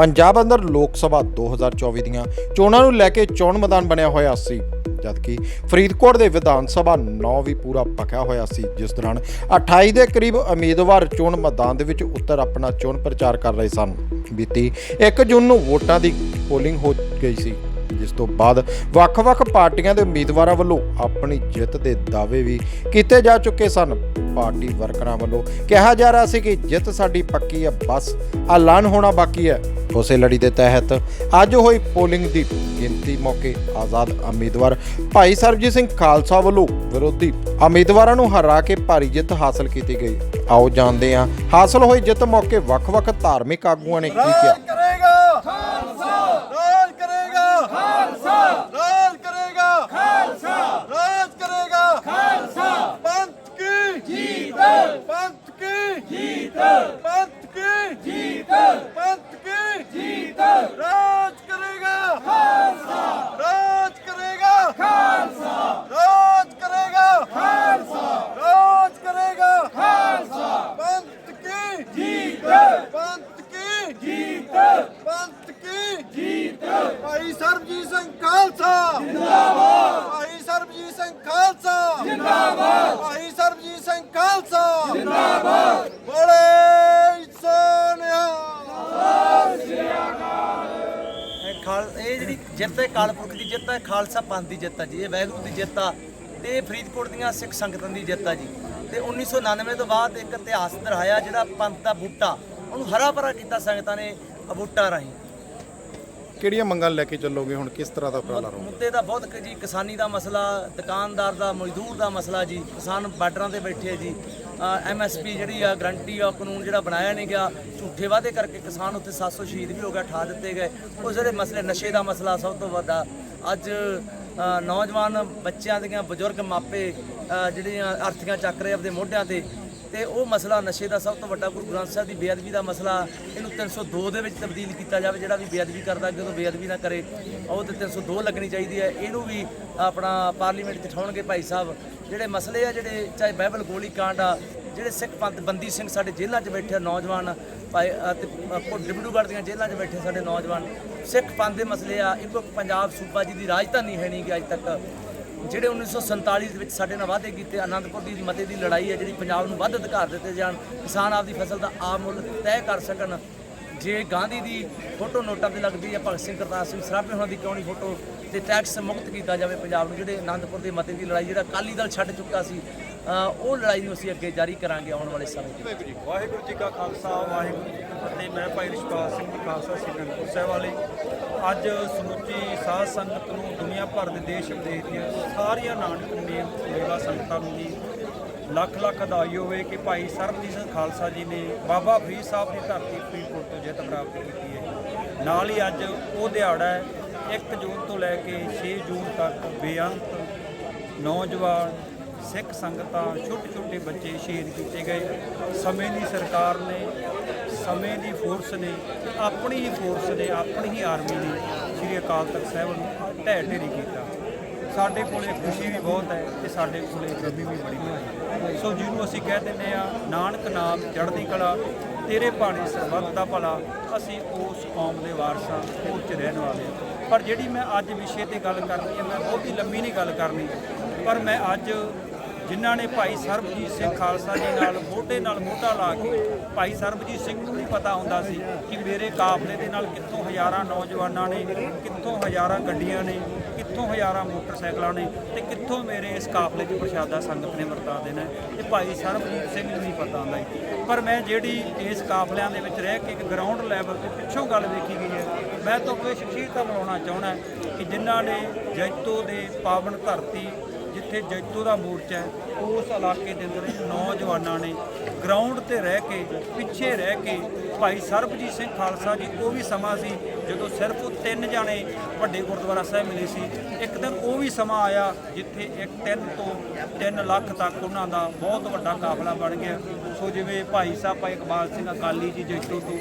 ਪੰਜਾਬ ਅੰਦਰ ਲੋਕ ਸਭਾ 2024 ਦੀਆਂ ਚੋਣਾਂ ਨੂੰ ਲੈ ਕੇ ਚੋਣ ਮੈਦਾਨ ਬਣਿਆ ਹੋਇਆ ਸੀ, ਜਦਕਿ ਫਰੀਦਕੋਟ ਦੇ ਵਿਧਾਨ ਸਭਾ 9 ਵੀ ਪੂਰਾ ਪੱਕਿਆ ਹੋਇਆ ਸੀ, ਜਿਸ ਦੌਰਾਨ 28 ਦੇ ਕਰੀਬ ਉਮੀਦਵਾਰ ਚੋਣ ਮੈਦਾਨ ਦੇ ਵਿੱਚ ਉਤਰ ਆਪਣਾ ਚੋਣ ਪ੍ਰਚਾਰ ਕਰ ਰਹੇ ਸਨ। ਬੀਤੀ 1 ਜੂਨ ਨੂੰ ਵੋਟਾਂ ਦੀ ਪੋਲਿੰਗ ਹੋ ਗਈ ਸੀ, ਜਿਸ ਤੋਂ ਬਾਅਦ ਵੱਖ-ਵੱਖ ਪਾਰਟੀਆਂ ਦੇ ਉਮੀਦਵਾਰਾਂ ਵੱਲੋਂ ਆਪਣੀ ਜਿੱਤ ਦੇ ਦਾਅਵੇ ਵੀ ਕੀਤੇ ਜਾ ਚੁੱਕੇ ਸਨ। ਪਾਰਟੀ ਵਰਕਰਾਂ ਵੱਲੋਂ ਕਿਹਾ ਜਾ ਰਿਹਾ ਸੀ ਕਿ ਜਿੱਤ ਸਾਡੀ ਪੱਕੀ ਹੈ, ਬਸ ਐਲਾਨ ਹੋਣਾ ਬਾਕੀ ਹੈ। ਉਸੇ ਲੜੀ ਦੇ ਤਹਿਤ ਅੱਜ ਹੋਈ ਪੋਲਿੰਗ ਦੀ ਗਿਣਤੀ ਮੌਕੇ ਆਜ਼ਾਦ ਉਮੀਦਵਾਰ ਭਾਈ ਸਰਬਜੀਤ ਸਿੰਘ ਖਾਲਸਾ ਵੱਲੋਂ ਵਿਰੋਧੀ ਉਮੀਦਵਾਰਾਂ ਨੂੰ ਹਰਾ ਕੇ ਭਾਰੀ ਜਿੱਤ ਹਾਸਲ ਕੀਤੀ ਗਈ। ਆਓ ਜਾਣਦੇ ਹਾਂ, ਹਾਸਲ ਹੋਈ ਜਿੱਤ ਮੌਕੇ ਵੱਖ-ਵੱਖ ਧਾਰਮਿਕ ਆਗੂਆਂ ਨੇ ਕੀ ਕਿਹਾ ਰਾਜ ਕਰੇਗਾ ਖਾਲਸਾ ਰਾਜ ਕਰੇਗਾ ਖਾਲਸਾ ਰਾਜ ਕਰੇਗਾ ਖਾਲਸਾ ਰਾਜ ਕਰੇਗਾ ਖਾਲਸਾ ਪੰਥ ਕੀ ਜੀਤ ਪੰਥ ਕੀ ਜੀਤ ਪੰਥ ਕੀ ਜੀਤ ਪੰਥ ਕੀ ਜੀਤ ਰਾਜ ਕਰੇਗਾ ਖਾਲਸਾ ਰਾਜ ਕਰੇਗਾ ਖਾਲਸਾ ਰਾਜ ਕਰੇਗਾ ਖਾਲਸਾ ਰਾਜ ਕਰੇਗਾ ਖਾਲਸਾ ਪੰਥ ਕੀ ਜੀਤ ਪੰਥ ਕੀ ਜੀਤ ਪੰਥ ਕੀ ਜੀਤ ਭਾਈ ਸਰਬਜੀਤ ਸਿੰਘ ਖਾਲਸਾ ਜਿੰਦਾਬਾਦ ਭਾਈ ਸਰਬਜੀਤ ਸਿੰਘ ਖਾਲਸਾ ਜਿੰਦਾਬਾਦ ਭਾਈ ਸਰਬਜੀਤ ਸਿੰਘ ਖਾਲਸਾ ਜਿੰਦਾਬਾਦ ਬੋਲੇ ਸੋਨਿਆ ਇਹ ਖਾਲ ਇਹ ਜਿਹੜੀ ਜਿੱਤ ਹੈ ਕਾਲਪੁਰਖ ਦੀ ਜਿੱਤ ਹੈ ਖਾਲਸਾ ਪੰਥ ਦੀ ਜਿੱਤ ਹੈ ਜੀ ਇਹ ਵੈਗੁਰੂ ਦੀ ਜਿੱਤ ਆ ਤੇ ਫਰੀਦਕੋਟ ਦੀਆਂ ਸਿੱਖ ਸੰਗਤਾਂ ਦੀ ਜਿੱਤ ਆ ਜੀ। ਤੇ 1999 ਤੋਂ ਬਾਅਦ ਇੱਕ ਇਤਿਹਾਸ ਦਰਹਾਇਆ ਜਿਹੜਾ ਪੰਥ ਦਾ ਬੂਟਾ ਉਹਨੂੰ ਹਰਾ ਭਰਾ ਕੀਤਾ ਸੰਗਤਾਂ ਨੇ ਬੂਟਾ ਰਾਹੀਂ। ਕਿਹੜੀਆਂ ਮੰਗਾਂ ਲੈ ਕੇ ਚੱਲੋਗੇ ਹੁਣ ਕਿਸ ਤਰ੍ਹਾਂ ਦਾ ਉਪਰਾਲਾ ਰਹੂਗਾ? ਮੁੱਦੇ ਦਾ ਬਹੁਤ ਜੀ ਕਿਸਾਨੀ ਦਾ ਮਸਲਾ ਦੁਕਾਨਦਾਰ ਦਾ ਮਜ਼ਦੂਰ ਦਾ ਮਸਲਾ ਜੀ ਕਿਸਾਨ ਬਾਰਡਰਾਂ ਤੇ ਬੈਠੇ ਜੀ। ਐਮਐਸਪੀ ਜਿਹੜੀ ਆ ਗਰੰਟੀ ਆ, ਕਾਨੂੰਨ ਜਿਹੜਾ ਬਣਾਇਆ ਨਹੀਂ ਗਿਆ, ਝੂਠੇ ਵਾਅਦੇ ਕਰਕੇ ਕਿਸਾਨ ਉੱਥੇ 700 ਸ਼ਹੀਦ ਵੀ ਹੋ ਗਿਆ ਠਾ ਦਿੱਤੇ ਗਏ। ਉਹ ਜਿਹੜੇ ਮਸਲੇ, ਨਸ਼ੇ ਦਾ ਮਸਲਾ ਸਭ ਤੋਂ ਵੱਡਾ। ਅੱਜ ਨੌਜਵਾਨ ਬੱਚਿਆਂ ਦੀਆਂ ਬਜ਼ੁਰਗ ਮਾਪੇ ਜਿਹੜੀਆਂ ਅਰਥੀਆਂ ਚੱਕ ਰਹੇ ਆਪਦੇ ਮੋਢਿਆਂ ਤੇ ਤੇ ਉਹ ਮਸਲਾ ਨਸ਼ੇ ਦਾ ਸਭ ਤੋਂ ਵੱਡਾ ਗੁਰੂ ਗ੍ਰੰਥ ਸਾਹਿਬ ਦੀ ਬੇਅਦਬੀ ਦਾ ਮਸਲਾ, ਇਹਨੂੰ 302 ਦੇ ਵਿੱਚ ਤਬਦੀਲ ਕੀਤਾ ਜਾਵੇ, ਜਿਹੜਾ ਵੀ ਬੇਅਦਬੀ ਕਰਦਾ, ਅੱਗੇ ਤੋਂ ਬੇਅਦਬੀ ਨਾ ਕਰੇ, ਉਹ ਤੇ 302 ਲੱਗਣੀ ਚਾਹੀਦੀ ਹੈ। ਇਹਨੂੰ ਵੀ ਆਪਣਾ ਪਾਰਲੀਮੈਂਟ 'ਚ ਠਾਉਣਗੇ ਭਾਈ ਸਾਹਿਬ। ਜਿਹੜੇ ਮਸਲੇ ਆ, ਜਿਹੜੇ ਚਾਹੇ ਬਾਈਬਲ ਗੋਲੀ ਕਾਂਡ ਆ, ਜਿਹੜੇ ਸਿੱਖ ਪੰਥ, ਬੰਦੀ ਸਿੰਘ ਸਾਡੇ ਜੇਲ੍ਹਾਂ 'ਚ ਬੈਠੇ ਆ, ਨੌਜਵਾਨ ਭਾਈ ਅਤੇ ਡਿਬੜੂਗੜ੍ਹ ਦੀਆਂ ਜੇਲ੍ਹਾਂ 'ਚ ਬੈਠੇ ਸਾਡੇ ਨੌਜਵਾਨ। ਸਿੱਖ ਪੰਥ ਦੇ ਮਸਲੇ ਆ ਇੱਕੋ ਪੰਜਾਬ ਸੂਬਾ ਜੀ ਦੀ ਰਾਜਧਾਨੀ ਹੈ ਨਹੀਂ ਕਿ ਅੱਜ ਤੱਕ। ਜਿਹੜੇ 1947 ਦੇ ਵਿੱਚ ਸਾਡੇ ਨਾਲ ਵਾਅਦੇ ਕੀਤੇ ਆਨੰਦਪੁਰ ਦੀ ਮਤੇ ਦੀ ਲੜਾਈ ਹੈ, ਜਿਹੜੀ ਪੰਜਾਬ ਨੂੰ ਵੱਧ ਅਧਿਕਾਰ ਦਿੱਤੇ ਜਾਣ, ਕਿਸਾਨ ਆਪਦੀ ਫਸਲ ਦਾ ਆਮ ਮੁੱਲ ਤੈਅ ਕਰ ਸਕਣ। ਜੇ ਗਾਂਧੀ ਦੀ ਫੋਟੋ ਨੋਟਾਂ ਤੇ ਲੱਗਦੀ ਹੈ, ਭਗਤ ਸਿੰਘ ਕਰਤਾਰ ਸਿੰਘ ਸਰਾਭੇ ਹੋਣਾ ਦੀ ਕਿਉਂ ਨਹੀਂ ਫੋਟੋ ਤੇ ਟੈਕਸ ਮੁਕਤ ਕੀਤਾ ਜਾਵੇ ਪੰਜਾਬ ਨੂੰ, ਜਿਹੜੇ ਆਨੰਦਪੁਰ ਦੇ ਮਤੇ ਦੀ ਲੜਾਈ, ਜਿਹੜਾ ਅਕਾਲੀ ਦਲ ਛੱਡ ਚੁੱਕਾ ਸੀ ਉਹ ਲੜਾਈ ਨੂੰ ਅਸੀਂ ਅੱਗੇ ਜਾਰੀ ਕਰਾਂਗੇ ਆਉਣ ਵਾਲੇ ਸਮੇਂ ਵਾਹਿਗੁਰੂ ਜੀ ਕਾ ਖਾਲਸਾ, ਵਾਹਿਗੁਰੂ ਅਤੇ ਮੈਂ ਭਾਈ ਰਿਸ਼ਪਾਲ ਸਿੰਘ ਜੀ, ਖਾਲਸਾ ਸ਼੍ਰੀ ਅਨੰਦਪੁਰ ਸਾਹਿਬ ਵਾਲੇ। ਅੱਜ ਸਮੁੱਚੀ ਸਾਧ ਸੰਗਤ ਨੂੰ ਦੁਨੀਆ ਭਰ ਦੇ ਦੇਸ਼ ਵਿਦੇਸ਼ ਦੀਆਂ ਸਾਰੀਆਂ ਨਾਨਕ ਮੇਲ ਸੇਵਾ ਸੰਗਤਾਂ ਨੂੰ ਜੀ ਲੱਖ ਲੱਖ ਅਦਾਈ ਹੋਵੇ ਕਿ ਭਾਈ ਸਰਬਜੀਤ ਸਿੰਘ ਖਾਲਸਾ ਜੀ ਨੇ ਬਾਬਾ ਫਰੀਦ ਸਾਹਿਬ ਦੀ ਧਰਤੀ ਫਰੀਦਕੋਟ ਤੋਂ ਜਿੱਤ ਪ੍ਰਾਪਤ ਕੀਤੀ ਹੈ। ਨਾਲ ਹੀ ਅੱਜ ਉਹ ਦਿਹਾੜਾ ਹੈ 1 ਜੂਨ ਤੋਂ ਲੈ ਕੇ 6 ਜੂਨ ਤੱਕ ਬੇਅੰਤ ਨੌਜਵਾਨ ਸਿੱਖ ਸੰਗਤਾਂ, ਛੋਟੇ ਛੋਟੇ ਬੱਚੇ ਸ਼ਹੀਦ ਕੀਤੇ ਗਏ। ਸਮੇਂ ਦੀ ਸਰਕਾਰ ਨੇ ਸਮੇਂ ਦੀ ਫੋਰਸ ਨੇ, ਆਪਣੀ ਹੀ ਫੋਰਸ ਨੇ, ਆਪਣੀ ਹੀ ਆਰਮੀ ਨੇ ਸ੍ਰੀ ਅਕਾਲ ਤਖਤ ਸਾਹਿਬ ਨੂੰ ਢਹਿ ਢੇਰੀ ਕੀਤਾ ਸਾਡੇ ਕੋਲੇ ਖੁਸ਼ੀ ਵੀ ਬਹੁਤ ਹੈ ਤੇ ਸਾਡੇ ਕੋਲੇ ਗਮੀ ਵੀ ਬੜੀ ਹੈ ਸੋ ਜਿਹਨੂੰ ਅਸੀਂ ਕਹਿ ਦਿੰਦੇ ਆ ਨਾਨਕ ਨਾਮ ਚੜ੍ਹਦੀ ਕਲਾ, ਤੇਰੇ ਬਾਣੇ ਸਰਬੱਤ ਦਾ ਭਲਾ, ਅਸੀਂ ਉਸ ਕੌਮ ਦੇ ਵਾਰਸਾਂ ਉਹ ਚ ਰਹਿਣ ਵਾਲੇ ਹਾਂ। ਪਰ ਜਿਹੜੀ ਮੈਂ ਅੱਜ ਵਿਸ਼ੇ ਤੇ ਗੱਲ ਕਰਨੀ ਹੈ, ਮੈਂ ਬਹੁਤੀ ਲੰਮੀ ਨਹੀਂ ਗੱਲ ਕਰਨੀ, ਪਰ ਮੈਂ ਅੱਜ ਜਿਨ੍ਹਾਂ ਨੇ ਭਾਈ ਸਰਬਜੀਤ ਸਿੰਘ ਖਾਲਸਾ ਜੀ ਨਾਲ ਮੋਢੇ ਨਾਲ ਮੋਢਾ ਲਾ ਕੇ ਭਾਈ ਸਰਬਜੀਤ ਸਿੰਘ ਨੂੰ ਵੀ ਪਤਾ ਹੁੰਦਾ ਸੀ ਕਿ ਮੇਰੇ ਕਾਫਲੇ ਦੇ ਨਾਲ ਕਿੱਥੋਂ ਹਜ਼ਾਰਾਂ ਨੌਜਵਾਨਾਂ ਨੇ, ਕਿੱਥੋਂ ਹਜ਼ਾਰਾਂ ਗੱਡੀਆਂ ਨੇ, ਕਿੱਥੋਂ ਹਜ਼ਾਰਾਂ ਮੋਟਰਸਾਈਕਲਾਂ ਨੇ ਤੇ ਕਿੱਥੋਂ ਮੇਰੇ ਇਸ ਕਾਫਲੇ 'ਚ ਪ੍ਰਸ਼ਾਦਾ ਸੰਗਤ ਨੇ ਵਰਤਾ ਦੇਣਾ ਹੈ। ਇਹ ਭਾਈ ਸਰਬਜੀਤ ਸਿੰਘ ਨੂੰ ਨਹੀਂ ਪਤਾ ਹੁੰਦਾ ਪਰ ਮੈਂ ਜਿਹੜੀ ਇਸ ਕਾਫਲਿਆਂ ਦੇ ਵਿੱਚ ਰਹਿ ਕੇ ਇੱਕ ਗਰਾਊਂਡ ਲੈਵਲ ਤੇ ਪਿੱਛੋਂ ਗੱਲ ਵੇਖੀ ਗਈ ਹੈ, ਮੈਂ ਤੁਹਾਨੂੰ ਇਹ ਸ਼ਖਸੀਅਤਾਂ ਬਣਾਉਣਾ ਚਾਹੁੰਦਾ ਕਿ ਜਿਨ੍ਹਾਂ ਨੇ ਜੈਤੋ ਦੇ ਪਾਵਨ ਧਰਤੀ ਜਿੱਥੇ ਜੈਤੋ ਦਾ ਮੋਰਚਾ ਹੈ। ਉਸ ਇਲਾਕੇ ਦੇ ਅੰਦਰ ਨੌਜਵਾਨਾਂ ਨੇ ਗਰਾਊਂਡ ਤੇ ਰਹਿ ਕੇ, ਪਿੱਛੇ ਰਹਿ ਕੇ ਭਾਈ ਸਰਬਜੀਤ ਸਿੰਘ ਖਾਲਸਾ ਜੀ ਉਹ ਵੀ ਸਮਾਂ ਸੀ, ਜਦੋਂ ਸਿਰਫ ਉਹ ਤਿੰਨ ਜਾਣੇ ਵੱਡੇ ਗੁਰਦੁਆਰਾ ਸਾਹਿਬ ਮਿਲੇ ਸੀ। ਇੱਕ ਦਿਨ ਉਹ ਵੀ ਸਮਾਂ ਆਇਆ ਜਿੱਥੇ ਇੱਕ ਤਿੰਨ ਤੋਂ 3 ਲੱਖ ਤੱਕ ਉਹਨਾਂ ਦਾ ਬਹੁਤ ਵੱਡਾ ਕਾਫਲਾ ਬਣ ਗਿਆ। ਸੋ ਜਿਵੇਂ ਭਾਈ ਸਾਹਿਬ ਭਾਈ ਇਕਬਾਲ ਸਿੰਘ ਅਕਾਲੀ ਜੀ ਜੈਤੋ ਤੋਂ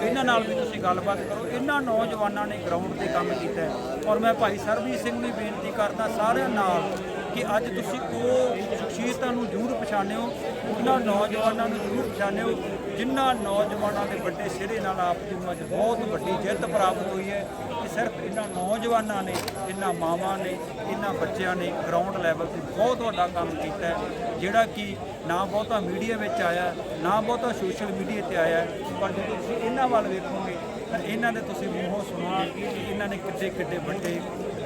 ਇਹਨਾਂ ਨਾਲ ਵੀ ਤੁਸੀਂ ਗੱਲਬਾਤ ਕਰੋ। ਇਹਨਾਂ ਨੌਜਵਾਨਾਂ ਨੇ ਗਰਾਊਂਡ ਤੇ ਕੰਮ ਕੀਤਾ ਔਰ ਮੈਂ ਭਾਈ ਸਰਬਜੀਤ ਸਿੰਘ ਨੂੰ ਵੀ ਬੇਨਤੀ ਕਰਦਾ, ਸਾਰਿਆਂ ਨਾਲ ਕਿ ਅੱਜ ਤੁਸੀਂ ਉਹ ਸ਼ਖਸੀਅਤਾਂ ਨੂੰ ਜ਼ਰੂਰ ਪਛਾਣਿਓ, ਉਹਨਾਂ ਨੌਜਵਾਨਾਂ ਨੂੰ ਜ਼ਰੂਰ ਪਛਾਣਿਓ, ਜਿਨ੍ਹਾਂ ਨੌਜਵਾਨਾਂ ਦੇ ਵੱਡੇ ਸਿਰੇ ਨਾਲ ਆਪ ਨੂੰ ਅੱਜ ਬਹੁਤ ਵੱਡੀ ਜਿੱਤ ਪ੍ਰਾਪਤ ਹੋਈ ਹੈ, ਕਿ ਸਿਰਫ ਇਹਨਾਂ ਨੌਜਵਾਨਾਂ ਨੇ, ਇਹਨਾਂ ਮਾਵਾਂ ਨੇ, ਇਹਨਾਂ ਬੱਚਿਆਂ ਨੇ ਗਰਾਊਂਡ ਲੈਵਲ ਤੇ ਬਹੁਤ ਵੱਡਾ ਕੰਮ ਕੀਤਾ ਜਿਹੜਾ ਕਿ ਨਾ ਬਹੁਤਾ ਮੀਡੀਆ ਵਿੱਚ ਆਇਆ, ਨਾ ਬਹੁਤਾ ਸੋਸ਼ਲ ਮੀਡੀਆ ਤੇ ਆਇਆ ਪਰ ਜਦੋਂ ਤੁਸੀਂ ਇਹਨਾਂ ਵੱਲ ਵੇਖੋਗੇ, ਤਾਂ ਇਹਨਾਂ ਦੇ ਤੁਸੀਂ ਮੂੰਹੋਂ ਸੁਣੋਗੇ ਕਿ ਇਹਨਾਂ ਨੇ ਕਿੱਡੇ ਕਿੱਡੇ ਵੱਡੇ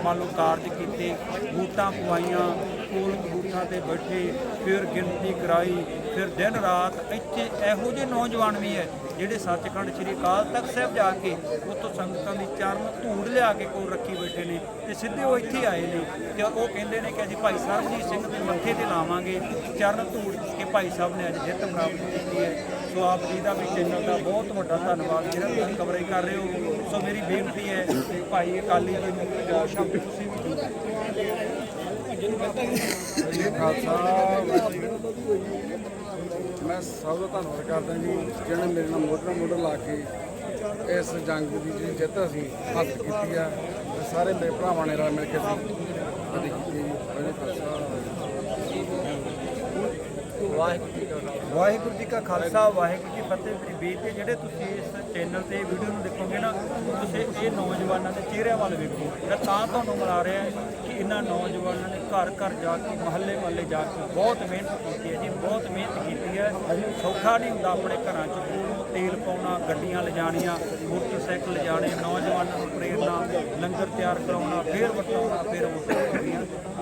ਮੰਨ ਲਓ ਕਾਰਜ ਕੀਤੇ, ਬੂਟਾਂ ਪਵਾਈਆਂ ਪੋਲਿੰਗ ਬੂਥਾਂ ਤੇ ਬੈਠੇ, ਫਿਰ ਗਿਣਤੀ ਕਰਾਈ, ਫਿਰ ਦਿਨ ਰਾਤ ਇੱਥੇ ਇਹੋ ਜਿਹੇ ਨੌਜਵਾਨ ਵੀ ਹੈ ਜਿਹੜੇ ਸੱਚਖੰਡ ਸ੍ਰੀ ਅਕਾਲ ਤਖਤ ਸਾਹਿਬ ਜਾ ਕੇ ਉੱਥੋਂ ਸੰਗਤਾਂ ਦੀ ਚਰਨ ਧੂੜ ਲਿਆ ਕੇ ਕੋਲ ਰੱਖੀ ਬੈਠੇ ਨੇ ਤੇ ਸਿੱਧੇ ਉਹ ਇੱਥੇ ਆਏ ਨੇ ਤੇ ਉਹ ਕਹਿੰਦੇ ਨੇ ਕਿ ਅਸੀਂ ਭਾਈ ਸਰਬਜੀਤ ਸਿੰਘ ਦੇ ਮੱਥੇ ਤੇ ਲਾਵਾਂਗੇ। ਚਰਨ ਧੂੜ ਕੇ ਭਾਈ ਸਾਹਿਬ ਨੇ ਅੱਜ ਜਿੱਤ ਪ੍ਰਾਪਤ ਕੀਤੀ ਹੈ। ਸੋ ਆਪ ਜੀ ਦਾ ਵੀ ਚੈਨਲ ਦਾ ਬਹੁਤ ਵੱਡਾ ਧੰਨਵਾਦ। ਜਿਹੜਾ ਤੁਸੀਂ ਕਵਰੇਜ ਕਰ ਰਹੇ ਹੋ ਸੋ ਮੇਰੀ ਬੇਨਤੀ ਹੈ ਭਾਈ ਅਕਾਲੀ ਜੀ ਨੂੰ ਦੋ ਸ਼ਬਦ ਤੁਸੀਂ ਵੀ ਮੈਂ ਸਭ ਦਾ ਧੰਨਵਾਦ ਕਰਦਾ ਜੀ, ਜਿਹਨੇ ਮੇਰੇ ਨਾਲ ਮੋਢੇ ਨਾਲ ਮੋਢਾ ਲਾ ਕੇ ਇਸ ਜੰਗ ਦੀ ਜਿਹੜੀ ਜਿੱਤ ਅਸੀਂ ਹਾਸਲ ਕੀਤੀ ਆ ਸਾਰੇ ਮੇਰੇ ਭਰਾਵਾਂ ਨੇ ਰਲ ਮਿਲ ਕੇ ਅਸੀਂ ਕੀਤੀ ਉਹਦੇ ਖਾਲਸਾ ਵਾਹਿਗੁਰੂ ਜੀ ਕਾ ਖਾਲਸਾ। ਵਾਹਿਗੁਰੂ ਜੀ ਫਤਿਹ। ਮੇਰੀ ਬੇਨਤੀ ਜਿਹੜੇ ਤੁਸੀਂ ਇਸ ਚੈਨਲ ਤੇ ਵੀਡੀਓ ਨੂੰ ਦੇਖੋਗੇ ਨਾ, ਤੁਸੀਂ ਇਹ ਨੌਜਵਾਨਾਂ ਦੇ ਚਿਹਰਿਆਂ ਵੱਲ ਵੇਖੋ। ਮੈਂ ਤਾਂ ਤੁਹਾਨੂੰ ਮਿਲਾ ਰਿਹਾ ਕਿ ਇਹਨਾਂ ਨੌਜਵਾਨਾਂ ਨੇ ਘਰ ਘਰ ਜਾ ਕੇ, ਮਹੱਲੇ ਮਹੱਲੇ ਜਾ ਕੇ ਬਹੁਤ ਮਿਹਨਤ ਕੀਤੀ ਹੈ ਜੀ, ਬਹੁਤ ਮਿਹਨਤ ਕੀਤੀ ਹੈ। ਸੌਖਾ ਨਹੀਂ ਹੁੰਦਾ ਆਪਣੇ ਘਰਾਂ 'ਚ ਕੋਲੋਂ ਤੇਲ ਪਾਉਣਾ, ਗੱਡੀਆਂ ਲਿਜਾਣੀਆਂ, ਮੋਟਰਸਾਈਕਲ ਲਿਜਾਣੇ, ਨੌਜਵਾਨਾਂ ਨੂੰ ਪ੍ਰੇਰਨਾ ਲੰਗਰ ਤਿਆਰ ਕਰਾਉਣਾ, ਫੇਰ ਵਟਾਉਣਾ ਫੇਰ ਵੋਟਾਂ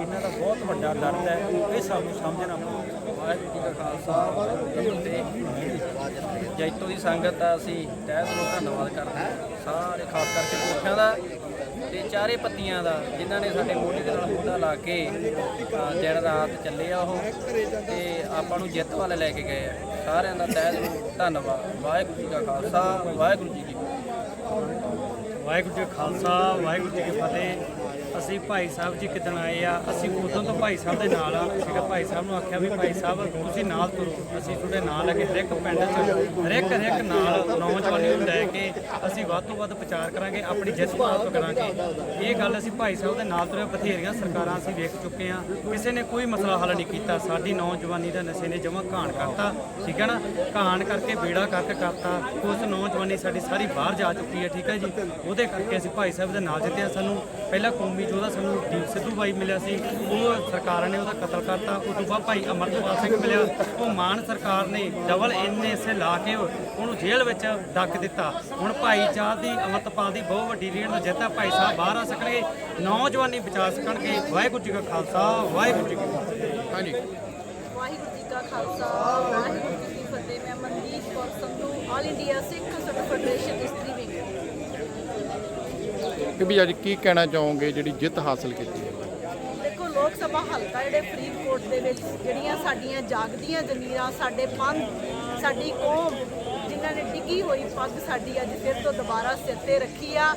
ਇਹਨਾਂ ਦਾ ਬਹੁਤ ਵੱਡਾ ਦਰਦ ਹੈ ਇਹ ਸਾਨੂੰ ਸਮਝਣਾ ਪਊਗਾ ਵਾਹਿਗੁਰੂ ਜੀ ਕਾ ਖਾਲਸਾ ਵਾਹਿਗੁਰੂ ਜੀ ਕੀ ਜੈਤੋ ਦੀ ਸੰਗਤ ਦਾ ਅਸੀਂ ਤਹਿ ਦਿਲੋਂ ਧੰਨਵਾਦ ਕਰਦੇ ਹਾਂ। ਸਾਰੇ ਖਾਸ ਕਰਕੇ ਪੁਰਖਿਆਂ ਦਾ ਤੇ ਚਾਰੇ ਪੱਤੀਆਂ ਦਾ ਜਿਨ੍ਹਾਂ ਨੇ ਸਾਡੇ ਮੋਢੇ ਦੇ ਨਾਲ ਮੋਢਾ ਲਾ ਕੇ ਅ, ਦਿਨ ਰਾਤ ਚੱਲੇ ਆ ਉਹ। ਤੇ ਆਪਾਂ ਨੂੰ ਜਿੱਤ ਵੱਲ ਲੈ ਕੇ ਗਏ ਆ। ਸਾਰਿਆਂ ਦਾ ਤਹਿ ਦਿਲੋਂ ਧੰਨਵਾਦ। ਵਾਹਿਗੁਰੂ ਜੀ ਕਾ ਖਾਲਸਾ ਵਾਹਿਗੁਰੂ ਜੀ ਕੀ ਫਤਿਹ। ਵਾਹਿਗੁਰੂ ਜੀ ਕਾ ਖਾਲਸਾ ਵਾਹਿਗੁਰੂ ਜੀ ਕੀ ਫਤਿਹ। ਅਸੀਂ ਭਾਈ ਸਾਹਿਬ ਜੀ ਕਿਦਣ ਆਏ ਆ, ਅਸੀਂ ਉਦੋਂ ਤੋਂ ਭਾਈ ਸਾਹਿਬ ਦੇ ਨਾਲ ਆ। ਠੀਕ ਆ ਭਾਈ ਸਾਹਿਬ ਨੂੰ ਆਖਿਆ ਵੀ ਭਾਈ ਸਾਹਿਬ, ਤੁਸੀਂ ਨਾਲ ਤੁਰੋ। ਅਸੀਂ ਤੁਹਾਡੇ ਨਾਲ ਲੱਗੇ ਹਰ ਇੱਕ ਪਿੰਡ 'ਚ ਹਰ ਇੱਕ ਨਾਲ ਨੌਜਵਾਨੀ ਨੂੰ ਲੈ ਕੇ ਅਸੀਂ ਵੱਧ ਤੋਂ ਵੱਧ ਪ੍ਰਚਾਰ ਕਰਾਂਗੇ, ਆਪਣੀ ਜਿੱਤ ਪ੍ਰਾਪਤ ਕਰਾਂਗੇ। ਇਹ ਗੱਲ ਅਸੀਂ ਭਾਈ ਸਾਹਿਬ ਦੇ ਨਾਲ ਤੁਰੇ ਬਥੇਰੀਆਂ ਸਰਕਾਰਾਂ ਅਸੀਂ ਵੇਖ ਚੁੱਕੇ ਆ ਕਿਸੇ ਨੇ ਕੋਈ ਮਸਲਾ ਹੱਲ ਨਹੀਂ ਕੀਤਾ। ਸਾਡੀ ਨੌਜਵਾਨੀ ਦਾ ਨਸ਼ੇ ਨੇ ਜਮਾ ਘਾਣ ਕਰਤਾ, ਠੀਕ ਹੈ ਨਾ? ਘਾਣ ਕਰਕੇ ਬੇੜਾ ਕਰਕੇ ਕਰਤਾ। ਉਸ ਨੌਜਵਾਨੀ ਸਾਡੀ ਸਾਰੀ ਬਾਹਰ ਜਾ ਚੁੱਕੀ ਹੈ, ਠੀਕ ਹੈ ਜੀ? ਉਹਦੇ ਕਰਕੇ ਅਸੀਂ ਭਾਈ ਸਾਹਿਬ ਦੇ ਨਾਲ ਜਿੱਤੇ ਹਾਂ। ਸਾਨੂੰ ਪਹਿਲਾਂ ਕੌਮੀ ਯੋਧਾ ਸਾਨੂੰ ਦੀਪ ਸਿੱਧੂ ਬਾਈ ਮਿਲਿਆ ਸੀ ਉਹ ਸਰਕਾਰਾਂ ਨੇ ਉਹਦਾ ਕਤਲ ਕਰਤਾ ਉਸ ਤੋਂ ਬਾਅਦ ਭਾਈ ਅਮਰਤਪਾਲ ਸਿੰਘ ਮਿਲਿਆ ਉਹ ਮਾਨ ਸਰਕਾਰ ਨੇ ਡਬਲ ਐਨਐਸਏ ਲਾ ਕੇ ਉਹਨੂੰ ਜੇਲ੍ਹ ਵਿੱਚ ਡੱਕ ਦਿੱਤਾ। ਹੁਣ ਭਾਈ ਚਾਹ ਦੀ ਅਮਰਤਪਾਲ ਦੀ ਬਹੁਤ ਵੱਡੀ ਰੀੜ ਨੂੰ ਜਿੱਤਾ ਭਾਈ ਸਾਹਿਬ ਬਾਹਰ ਆ ਸਕਣਗੇ ਨੌਜਵਾਨੀ ਬਚਾ ਸਕਣਗੇ। ਵਾਹਿਗੁਰੂ ਜੀ ਕਾ ਖਾਲਸਾ ਵਾਹਿਗੁਰੂ ਜੀ ਕੀ ਫਤਿਹ। ਹਾਂਜੀ। ਵਾਹਿਗੁਰੂ ਜੀ ਕਾ ਖਾਲਸਾ ਵਾਹਿਗੁਰੂ ਜੀ ਕੀ ਫਤਿਹ। ਮੈਂ ਮਨਦੀਪ ਕੌਰ ਸੰਧੂ ਆਲ ਇੰਡੀਆ ਸਿੱਖ ਸੁਟ ਫੈਡਰੇਸ਼ਨ ਇਸਤਰੀ ਕਿ ਵੀ ਅੱਜ ਕੀ ਕਹਿਣਾ ਚਾਹੋਗੇ ਜਿਹੜੀ ਜਿੱਤ ਹਾਸਲ ਕੀਤੀ ਹੈ? ਦੇਖੋ, ਲੋਕ ਸਭਾ ਹਲਕਾ ਜਿਹੜੇ ਫਰੀਦਕੋਟ ਦੇ ਵਿੱਚ ਜਿਹੜੀਆਂ ਸਾਡੀਆਂ ਜਾਗਦੀਆਂ ਜ਼ਮੀਰਾਂ ਸਾਡੇ ਪੰਥ, ਸਾਡੀ ਕੌਮ, ਜਿਨ੍ਹਾਂ ਨੇ ਡਿੱਗੀ ਹੋਈ ਪੱਗ ਸਾਡੀ ਅੱਜ ਫਿਰ ਤੋਂ ਦੁਬਾਰਾ ਸਿਰ ਤੇ ਰੱਖੀ ਆ।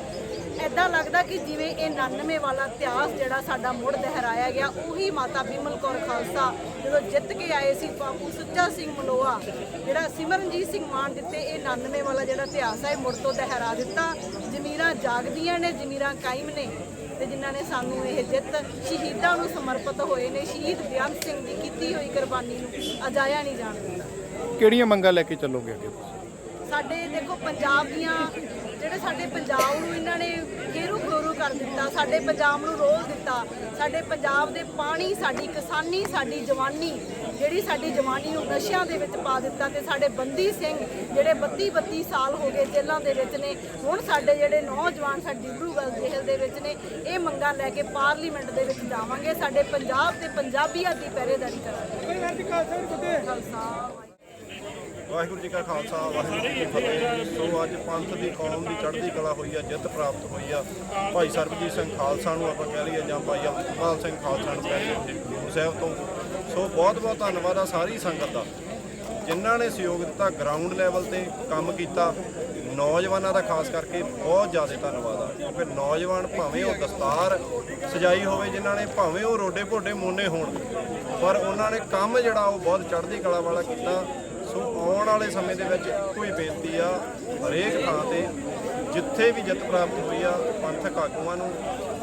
ਐਦਾਂ ਲੱਗਦਾ ਕਿ ਜਿਵੇਂ ਇਹ 99 ਵਾਲਾ ਇਤਿਹਾਸ ਜਿਹੜਾ ਸਾਡਾ ਮੁੜ ਦੁਹਰਾਇਆ ਗਿਆ ਉਹੀ ਮਾਤਾ ਬਿਮਲ ਕੌਰ ਖਾਲਸਾ ਜਦੋਂ ਜਿੱਤ ਕੇ ਆਏ ਸੀ ਬਾਪੂ ਸੁੱਚਾ ਸਿੰਘ ਮਲੋਆ ਜਿਹੜਾ ਸਿਮਰਨਜੀਤ ਸਿੰਘ ਮਾਨ ਦਿੱਤੇ ਇਹ 99 ਵਾਲਾ ਜਿਹੜਾ ਇਤਿਹਾਸ ਹੈ ਮੁੜ ਤੋਂ ਦੁਹਰਾ ਦਿੱਤਾ। ਜ਼ਮੀਰਾਂ ਜਾਗਦੀਆਂ ਨੇ ਜ਼ਮੀਰਾਂ ਕਾਇਮ ਨੇ ਤੇ ਜਿਨ੍ਹਾਂ ਨੇ ਸਾਨੂੰ ਇਹ ਜਿੱਤ ਸ਼ਹੀਦਾਂ ਨੂੰ ਸਮਰਪਿਤ ਹੋਏ ਨੇ ਸ਼ਹੀਦ ਬਿਆਨ ਸਿੰਘ ਦੀ ਕੀਤੀ ਹੋਈ ਕੁਰਬਾਨੀ ਨੂੰ ਅਜਾਇਆ ਨਹੀਂ ਜਾਣ ਦਿੱਤਾ। ਕਿਹੜੀਆਂ ਮੰਗਾਂ ਲੈ ਕੇ ਚੱਲੋਗੇ ਅੱਗੇ ਸਾਡੇ ਦੇਖੋ ਪੰਜਾਬ ਦੀਆਂ ਜਿਹੜੇ ਸਾਡੇ ਪੰਜਾਬ ਨੂੰ ਇਹਨਾਂ ਨੇ ਘੇਰੂ ਖਰੋਰੂ ਕਰ ਦਿੱਤਾ ਸਾਡੇ ਪੰਜਾਬ ਨੂੰ ਰੋਲ ਦਿੱਤਾ ਸਾਡੇ ਪੰਜਾਬ ਦੇ ਪਾਣੀ ਸਾਡੀ ਕਿਸਾਨੀ ਸਾਡੀ ਜਵਾਨੀ ਜਿਹੜੀ ਸਾਡੀ ਜਵਾਨੀ ਨੂੰ ਨਸ਼ਿਆਂ ਦੇ ਵਿੱਚ ਪਾ ਦਿੱਤਾ ਤੇ ਸਾਡੇ ਬੰਦੀ ਸਿੰਘ ਜਿਹੜੇ 32 32 ਸਾਲ ਹੋ ਗਏ ਜੇਲ੍ਹਾਂ ਦੇ ਵਿੱਚ ਨੇ ਹੁਣ ਸਾਡੇ ਜਿਹੜੇ ਨੌਜਵਾਨ ਸਾਡੇ ਡਿਬਰੂਗੜ੍ਹ ਜੇਲ੍ਹ ਦੇ ਵਿੱਚ ਨੇ ਇਹ ਮੰਗਾਂ ਲੈ ਕੇ ਪਾਰਲੀਮੈਂਟ ਦੇ ਵਿੱਚ ਜਾਵਾਂਗੇ ਸਾਡੇ ਪੰਜਾਬ ਤੇ ਪੰਜਾਬੀਆਂ ਦੀ ਪਹਿਰੇਦਾਰੀ ਕਰਾਂਗੇ। ਖਾਲਸਾ ਵਾਹਿਗੁਰੂ ਜੀ ਕਾ ਖਾਲਸਾ, ਵਾਹਿਗੁਰੂ ਜੀ ਕੀ ਫਤਿਹ। ਸੋ ਅੱਜ ਪੰਥ ਦੀ, ਕੌਮ ਦੀ ਚੜ੍ਹਦੀ ਕਲਾ ਹੋਈ ਆ, ਜਿੱਤ ਪ੍ਰਾਪਤ ਹੋਈ ਆ। ਭਾਈ ਸਰਬਜੀਤ ਸਿੰਘ ਖਾਲਸਾ ਨੂੰ ਆਪਾਂ ਕਹਿ ਲਈਏ ਜਾਂ ਭਾਈ ਅਮਰਪਾਲ ਸਿੰਘ ਖਾਲਸਾ ਨੂੰ ਕਹਿ ਲਈਏ ਗੁਰੂ ਸਾਹਿਬ ਤੋਂ। ਸੋ ਬਹੁਤ ਬਹੁਤ ਧੰਨਵਾਦ ਆ ਸਾਰੀ ਸੰਗਤ ਦਾ, ਜਿਨ੍ਹਾਂ ਨੇ ਸਹਿਯੋਗ ਦਿੱਤਾ ਗਰਾਊਂਡ ਲੈਵਲ ਤੇ ਕੰਮ ਕੀਤਾ। ਨੌਜਵਾਨਾਂ ਦਾ ਖਾਸ ਕਰਕੇ ਬਹੁਤ ਜ਼ਿਆਦਾ ਧੰਨਵਾਦ ਆ, ਕਿਉਂਕਿ ਨੌਜਵਾਨ ਭਾਵੇਂ ਉਹ ਦਸਤਾਰ ਸਜਾਈ ਹੋਵੇ, ਜਿਨ੍ਹਾਂ ਨੇ ਭਾਵੇਂ ਉਹ ਰੋਡੇ ਭੋਡੇ ਮੋਨੇ ਹੋਣ, ਪਰ ਉਹਨਾਂ ਨੇ ਕੰਮ ਜਿਹੜਾ ਉਹ ਬਹੁਤ ਚੜ੍ਹਦੀ ਕਲਾ ਵਾਲਾ ਕੀਤਾ। ਸੋ ਆਉਣ ਵਾਲੇ ਸਮੇਂ ਦੇ ਵਿੱਚ ਕੋਈ ਬੇਨਤੀ ਆ, ਹਰੇਕ ਥਾਂ ਤੇ ਜਿੱਥੇ ਵੀ ਜਿੱਤ ਪ੍ਰਾਪਤ ਹੋਈ ਆ, ਪੰਥਕ ਆਗੂਆਂ ਨੂੰ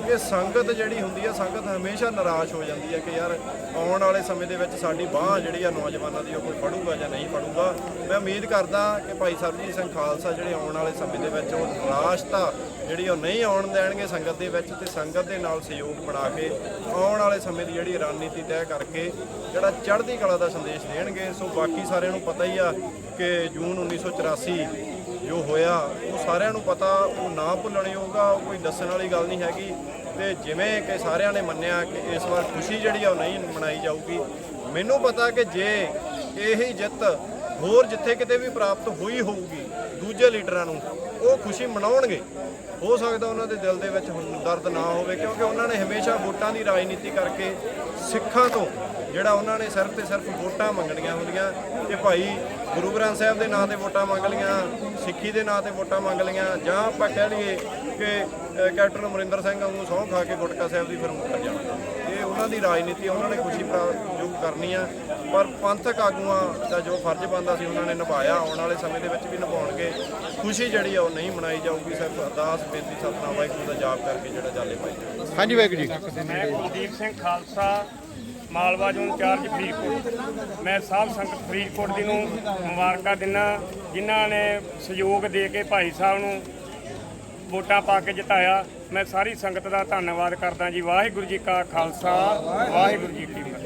ਕਿ ਸੰਗਤ ਜਿਹੜੀ ਹੁੰਦੀ ਆ, ਸੰਗਤ ਹਮੇਸ਼ਾ ਨਿਰਾਸ਼ ਹੋ ਜਾਂਦੀ ਹੈ ਕਿ ਯਾਰ ਆਉਣ ਵਾਲੇ ਸਮੇਂ ਦੇ ਵਿੱਚ ਸਾਡੀ ਬਾਹ ਜਿਹੜੀ ਆ ਨੌਜਵਾਨਾਂ ਦੀ ਉਹ ਕੋਈ ਫੜੂਗਾ ਜਾਂ ਨਹੀਂ ਫੜੂਗਾ। ਮੈਂ ਉਮੀਦ ਕਰਦਾ ਕਿ ਭਾਈ ਸਰਬਜੀਤ ਸਿੰਘ ਖਾਲਸਾ ਜਿਹੜੇ ਆਉਣ ਵਾਲੇ ਸਮੇਂ ਦੇ ਵਿੱਚ ਉਹ ਨਿਰਾਸ਼ਤਾ ਜਿਹੜੀ ਉਹ ਨਹੀਂ ਆਉਣ ਦੇਣਗੇ ਸੰਗਤ ਦੇ ਵਿੱਚ ਤੇ ਸੰਗਤ ਦੇ ਨਾਲ ਸਹਿਯੋਗ ਬਣਾ ਕੇ ਆਉਣ ਵਾਲੇ ਸਮੇਂ ਦੀ ਜਿਹੜੀ ਰਣਨੀਤੀ ਤੈਅ ਕਰਕੇ ਜਿਹੜਾ ਚੜ੍ਹਦੀ ਕਲਾ ਦਾ ਸੰਦੇਸ਼ ਦੇਣਗੇ। ਸੋ ਬਾਕੀ ਸਾਰਿਆਂ ਨੂੰ ਪਤਾ ਹੀ ਆ ਕਿ ਜੂਨ 1984 ਜੋ ਹੋਇਆ, ਉਹ ਸਾਰਿਆਂ ਨੂੰ ਪਤਾ, ਉਹ ਨਾ ਭੁੱਲਣਯੋਗ ਆ, ਉਹ ਕੋਈ ਦੱਸਣ ਵਾਲੀ ਗੱਲ ਨਹੀਂ ਹੈਗੀ। ਤੇ ਜਿਵੇਂ ਕਿ ਸਾਰਿਆਂ ਨੇ ਮੰਨਿਆ ਕਿ ਇਸ ਵਾਰ ਖੁਸ਼ੀ ਜਿਹੜੀ ਆ, ਉਹ ਨਹੀਂ ਮਨਾਈ ਜਾਊਗੀ। ਮੈਨੂੰ ਪਤਾ ਕਿ ਜੇ ਇਹੀ ਜਿੱਤ ਹੋਰ ਜਿੱਥੇ ਕਿਤੇ ਵੀ ਪ੍ਰਾਪਤ ਹੋਈ ਹੋਊਗੀ, ਦੂਜੇ ਲੀਡਰਾਂ ਨੂੰ, ਉਹ ਖੁਸ਼ੀ ਮਨਾਉਣਗੇ। ਹੋ ਸਕਦਾ ਉਹਨਾਂ ਦੇ ਦਿਲ ਦੇ ਵਿੱਚ ਹੁਣ ਦਰਦ ਨਾ ਹੋਵੇ, ਕਿਉਂਕਿ ਉਹਨਾਂ ਨੇ ਹਮੇਸ਼ਾ ਵੋਟਾਂ ਦੀ ਰਾਜਨੀਤੀ ਕਰਕੇ ਸਿੱਖਾਂ ਤੋਂ ਜਿਹੜਾ ਉਹਨਾਂ ਨੇ ਸਿਰਫ ਤੇ ਸਿਰਫ ਵੋਟਾਂ ਮੰਗਣੀਆਂ ਹੁੰਦੀਆਂ ਤੇ ਭਾਈ ਗੁਰੂ ਗ੍ਰੰਥ ਸਾਹਿਬ ਦੇ ਨਾਂ ਤੇ ਵੋਟਾਂ ਮੰਗ ਲੀਆਂ ਸਿੱਖੀ ਦੇ ਨਾਂ ਤੇ ਵੋਟਾਂ ਮੰਗ ਲੀਆਂ ਜਾਂ ਆਪਾਂ ਕਹਿ ਲਈਏ ਕਿ ਕੈਪਟਨ ਅਮਰਿੰਦਰ ਸਿੰਘ ਨੂੰ ਸਹੁੰ ਖਾ ਕੇ ਗੁਟਕਾ ਸਾਹਿਬ ਦੀ ਫਿਰ ਮੁੱਕਰ ਜਾਣਾ। ਇਹ ਉਹਨਾਂ ਦੀ ਰਾਜਨੀਤੀ, ਉਹਨਾਂ ਨੇ ਖੁਸ਼ੀ ਪ੍ਰਾਪਤ ਜੋ ਕਰਨੀ ਆ ਪਰ ਪੰਥਕ ਆਗੂਆਂ ਦਾ ਜੋ ਫਰਜ਼ ਬਣਦਾ ਸੀ ਉਹਨਾਂ ਨੇ ਨਿਭਾਇਆ। ਆਉਣ ਵਾਲੇ ਸਮੇਂ ਦੇ ਵਿੱਚ ਵੀ ਨਿਭਾਉਣਗੇ। ਖੁਸ਼ੀ ਜਿਹੜੀ ਆ ਉਹ ਨਹੀਂ ਮਨਾਈ ਜਾਊਗੀ। ਸਿਰਫ ਅਰਦਾਸ ਬੇਨਤੀ ਸਤਨਾਮ ਵਾਹਿਗੁਰੂ ਦਾ ਜਾਪ ਕਰਕੇ ਜਿਹੜਾ ਜਾਲੇ ਪਾਈ ਜਾਊਗਾ ਹਾਂਜੀ ਵਾਹਿਗੁਰੂ ਜੀ। ਮੈਂ Kuldeep Singh Khalsa Malwa zone in charge Faridkot. ਮੈਂ ਸਾਧ ਸੰਗਤ ਫਰੀਦਕੋਟ ਦੀ ਨੂੰ ਮੁਬਾਰਕਾਂ ਦਿੰਦਾ ਜਿਨ੍ਹਾਂ ਨੇ ਸਹਿਯੋਗ ਦੇ ਕੇ ਭਾਈ ਸਾਹਿਬ ਨੂੰ ਵੋਟਾਂ ਪਾ ਕੇ ਜਿਤਾਇਆ। ਮੈਂ ਸਾਰੀ ਸੰਗਤ ਦਾ ਧੰਨਵਾਦ ਕਰਦਾ ਜੀ। ਵਾਹਿਗੁਰੂ ਜੀ ਕਾ ਖਾਲਸਾ ਵਾਹਿਗੁਰੂ ਜੀ ਕੀ ਫਤਿਹ।